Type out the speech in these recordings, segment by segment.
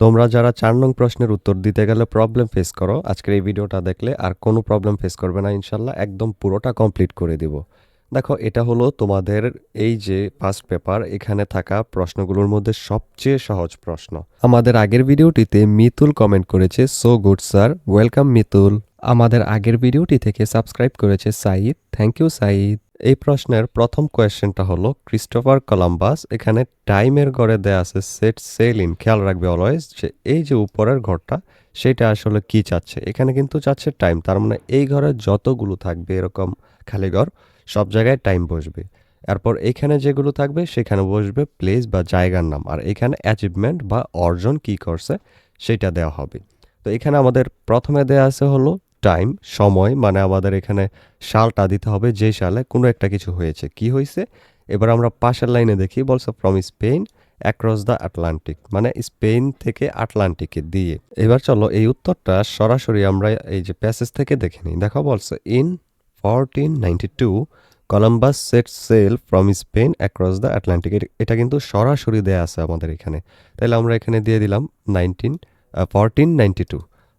তোমরা যারা চার নং প্রশ্নের উত্তর দিতে গেলে প্রবলেম ফেস করো, আজকের এই ভিডিওটা দেখলে আর কোনো প্রবলেম ফেস করবে না, ইনশাল্লাহ একদম পুরোটা কমপ্লিট করে দিব। দেখো, এটা হলো তোমাদের এই যে ফার্স্ট পেপার এখানে থাকা প্রশ্নগুলোর মধ্যে সবচেয়ে সহজ প্রশ্ন। আমাদের আগের ভিডিওটিতে মিতুল কমেন্ট করেছে so good sir welcome Mitul. আমাদের আগের ভিডিওটি থেকে সাবস্ক্রাইব করেছে সাইদ। Thank you Saeed. এই প্রশ্নের প্রথম কোয়েশ্চেনটা হলো, ক্রিস্টোফার কলাম্বাস এখানে টাইমের ঘরে দেয়া আছে সেট সেল ইন খেয়াল রাখবে অলওয়েজ যে এই যে উপরের ঘরটা, সেটা আসলে কি চাচ্ছে? এখানে কিন্তু চাচ্ছে টাইম, তার মানে এই ঘরে যতগুলো থাকবে এরকম খালি ঘর, সব জায়গায় টাইম বসবে। এরপর এখানে যেগুলো থাকবে, সেখানে বসবে প্লেস বা জায়গার নাম, আর এখানে অ্যাচিভমেন্ট বা অর্জন কি করছে, সেটা দেওয়া হবে। তো এখানে আমাদের প্রথমে দেওয়া আছে হলো টাইম সময় মানে আমাদের এখানে সালটা দিতে হবে, যে সালে কোনো একটা কিছু হয়েছে। কি হয়েছে? এবার আমরা পাশের লাইনে দেখি, বলছে from Spain across the Atlantic মানে স্পেন থেকে আটলান্টিকে দিয়ে। এবার চলো, এই উত্তরটা সরাসরি আমরা এই যে প্যাসেজ থেকে দেখে নিই। দেখো, বলছে in fourteen ninety two Columbus set sail from Spain across the Atlantic এটা কিন্তু সরাসরি দেয়া আছে আমাদের এখানে। তাহলে আমরা এখানে দিয়ে দিলাম নাইনটিন ফোরটিন নাইনটি টু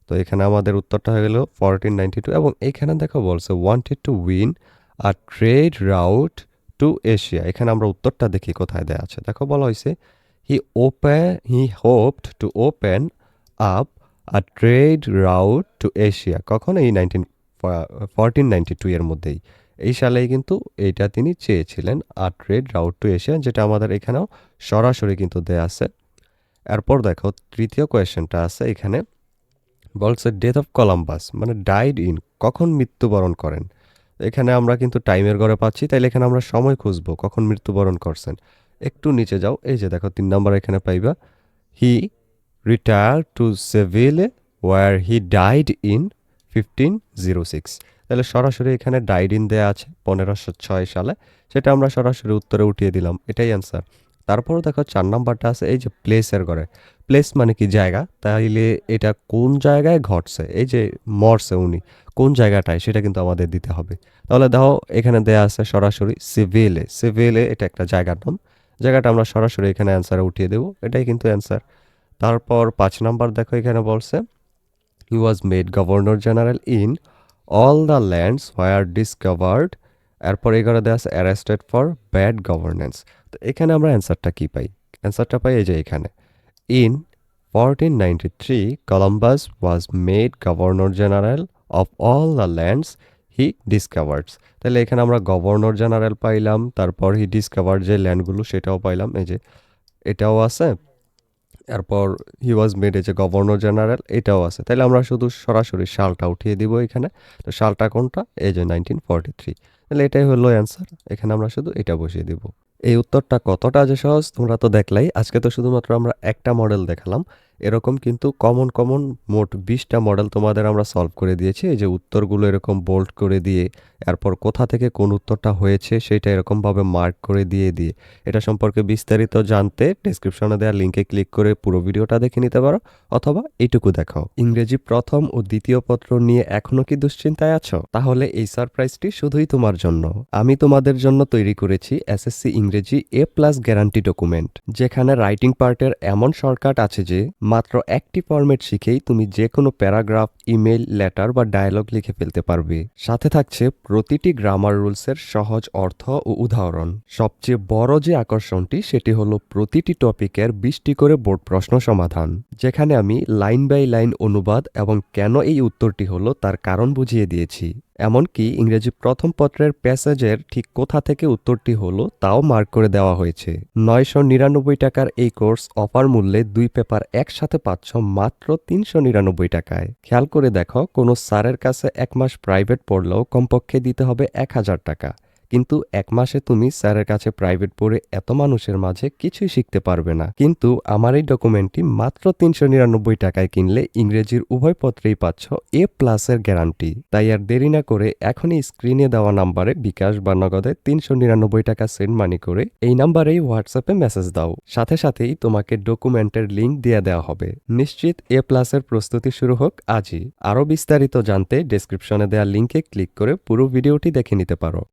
তো এখানে আমাদের উত্তরটা হয়ে গেল ফোরটিন নাইনটি টু এবং এখানে দেখো বলছে wanted to win a trade route to Asia এখানে আমরা উত্তরটা দেখি কোথায় দেওয়া আছে। দেখো বলা হয়েছে he open he hoped to open up a trade route to Asia কখন এই নাইনটিন ফোরটিন নাইনটি টু এর মধ্যেই। এই সালেই কিন্তু এইটা তিনি চেয়েছিলেন a trade route to Asia যেটা আমাদের এখানেও সরাসরি কিন্তু দেয়া আছে। এরপর দেখো তৃতীয় কোয়েশ্চেনটা আছে এখানে। বলছে ডেথ অফ কলাম্বাস মানে ডাইড ইন কখন মৃত্যুবরণ করেন? এখানে আমরা কিন্তু টাইমের ঘরে পাচ্ছি, তাইলে এখানে আমরা সময় খুঁজবো, কখন মৃত্যুবরণ করছেন। একটু নিচে যাও, এই যে দেখো, তিন নাম্বার এখানে পাইবা। He retire to Seville where he died in fifteen zero six তাহলে সরাসরি এখানে ডাইড ইন দেওয়া আছে, পনেরোশো ছয় সালে। সেটা আমরা সরাসরি উত্তরে উঠিয়ে দিলাম, এটাই অ্যান্সার তারপর দেখো চার নাম্বারটা আছে, এই যে প্লেসের ঘরে। প্লেস মানে কি জায়গা? তাইলে এটা কোন জায়গায় ঘটছে? এই যে মরছে উনি, কোন জায়গাটায়? সেটা কিন্তু আমাদের দিতে হবে। তাহলে দেখো, এখানে দেয়া আছে সরাসরি সিভিলে সিভিলে এটা একটা জায়গার নাম। জায়গাটা আমরা সরাসরি এখানে অ্যান্সারে উঠিয়ে দেবো। এটাই কিন্তু অ্যান্সার তারপর পাঁচ নাম্বার দেখো, এখানে বলছে he was made governor general in all the lands where discovered এরপর এগারো দেওয়া আছে অ্যারেস্টেড ফর ব্যাড গভর্নেন্স তো এখানে আমরা অ্যান্সারটা কী পাই? অ্যান্সারটা পাই এই যে এখানে। In fourteen Columbus was made governor general of all the lands he discovered তাহলে এখানে আমরা গভর্নর জেনারেল পাইলাম, তারপর হি ডিসকভার যে ল্যান্ডগুলো সেটাও পাইলাম, এই যে এটাও আছে। এরপর হি ওয়াজ মেড এ যে গভর্নর জেনারেল এটাও আছে। তাহলে আমরা শুধু সরাসরি সালটা উঠিয়ে দিব এখানে। তো সালটা কোনটা? এই যে নাইনটিন ফর্টি থ্রি তাহলে এটাই হলো অ্যান্সার এখানে আমরা শুধু এটা বসিয়ে দিব। এই উত্তরটা কতটা যে সহজ তোমরা তো দেখলাই। আজকে তো শুধুমাত্র আমরা একটা মডেল দেখালাম। এরকম কিন্তু কমন কমন মোট বিশটা মডেল তোমাদের আমরা সলভ করে দিয়েছি। এই যে উত্তরগুলো এরকম বোল্ড করে দিয়ে, এরপর কোথা থেকে কোন উত্তরটা হয়েছে সেটা এরকমভাবে মার্ক করে দিয়ে দিয়ে। এটা সম্পর্কে বিস্তারিত জানতে ডেসক্রিপশনে দেওয়া লিঙ্কে ক্লিক করে পুরো ভিডিওটা দেখে নিতে পারো, অথবা এইটুকু দেখাও। ইংরেজি প্রথম ও দ্বিতীয় পত্র নিয়ে এখনও কি দুশ্চিন্তায় আছো? তাহলে এই সারপ্রাইজটি শুধুই তোমার জন্য। আমি তোমাদের জন্য তৈরি করেছি এসএসসি ইংরেজি এ প্লাস গ্যারান্টি ডকুমেন্ট যেখানে রাইটিং পার্টের এমন শর্টকাট আছে যে মাত্র একটি ফরম্যাট শিখেই তুমি যে কোনো প্যারাগ্রাফ ইমেল লেটার বা ডায়লগ লিখে ফেলতে পারবে। সাথে থাকছে প্রতিটি গ্রামার রুলসের সহজ অর্থ ও উদাহরণ। সবচেয়ে বড় যে আকর্ষণটি, সেটি হলো প্রতিটি টপিকের বিশটি করে বোর্ড প্রশ্ন সমাধান, যেখানে আমি লাইন বাই লাইন অনুবাদ এবং কেন এই উত্তরটি হলো তার কারণ বুঝিয়ে দিয়েছি। এমনকি ইংরেজি প্রথম পত্রের প্যাসেজের ঠিক কোথা থেকে উত্তরটি হলো তাও মার্ক করে দেওয়া হয়েছে। নয়শো নিরানব্বই টাকার এই কোর্স অফার মূল্যে দুই পেপার একসাথে পাচ্ছ মাত্র তিনশো নিরানব্বই টাকায়। খেয়াল করে দেখো, কোনো স্যারের কাছে এক মাস প্রাইভেট পড়লেও কমপক্ষে দিতে হবে এক হাজার টাকা। কিন্তু এক মাসে তুমি স্যারের কাছে প্রাইভেট পড়ে এত মানুষের মাঝে কিছুই শিখতে পারবে না। কিন্তু আমার এই ডকুমেন্টটি মাত্র তিনশো নিরানব্বই টাকায় কিনলে ইংরেজির উভয় পত্রেই পাচ্ছ এ প্লাসের গ্যারান্টি তাই আর দেরি না করে এখনই স্ক্রিনে দেওয়া নাম্বারে বিকাশ বা নগদে তিনশো নিরানব্বই টাকা সেন্ড মানি করে এই নাম্বারেই হোয়াটসঅ্যাপে মেসেজ দাও। সাথে সাথেই তোমাকে ডকুমেন্টের লিঙ্ক দিয়ে দেওয়া হবে। নিশ্চিত এ প্লাসের প্রস্তুতি শুরু হোক আজই। আরও বিস্তারিত জানতে ডেসক্রিপশনে দেওয়া লিঙ্কে ক্লিক করে পুরো ভিডিওটি দেখে নিতে পারো।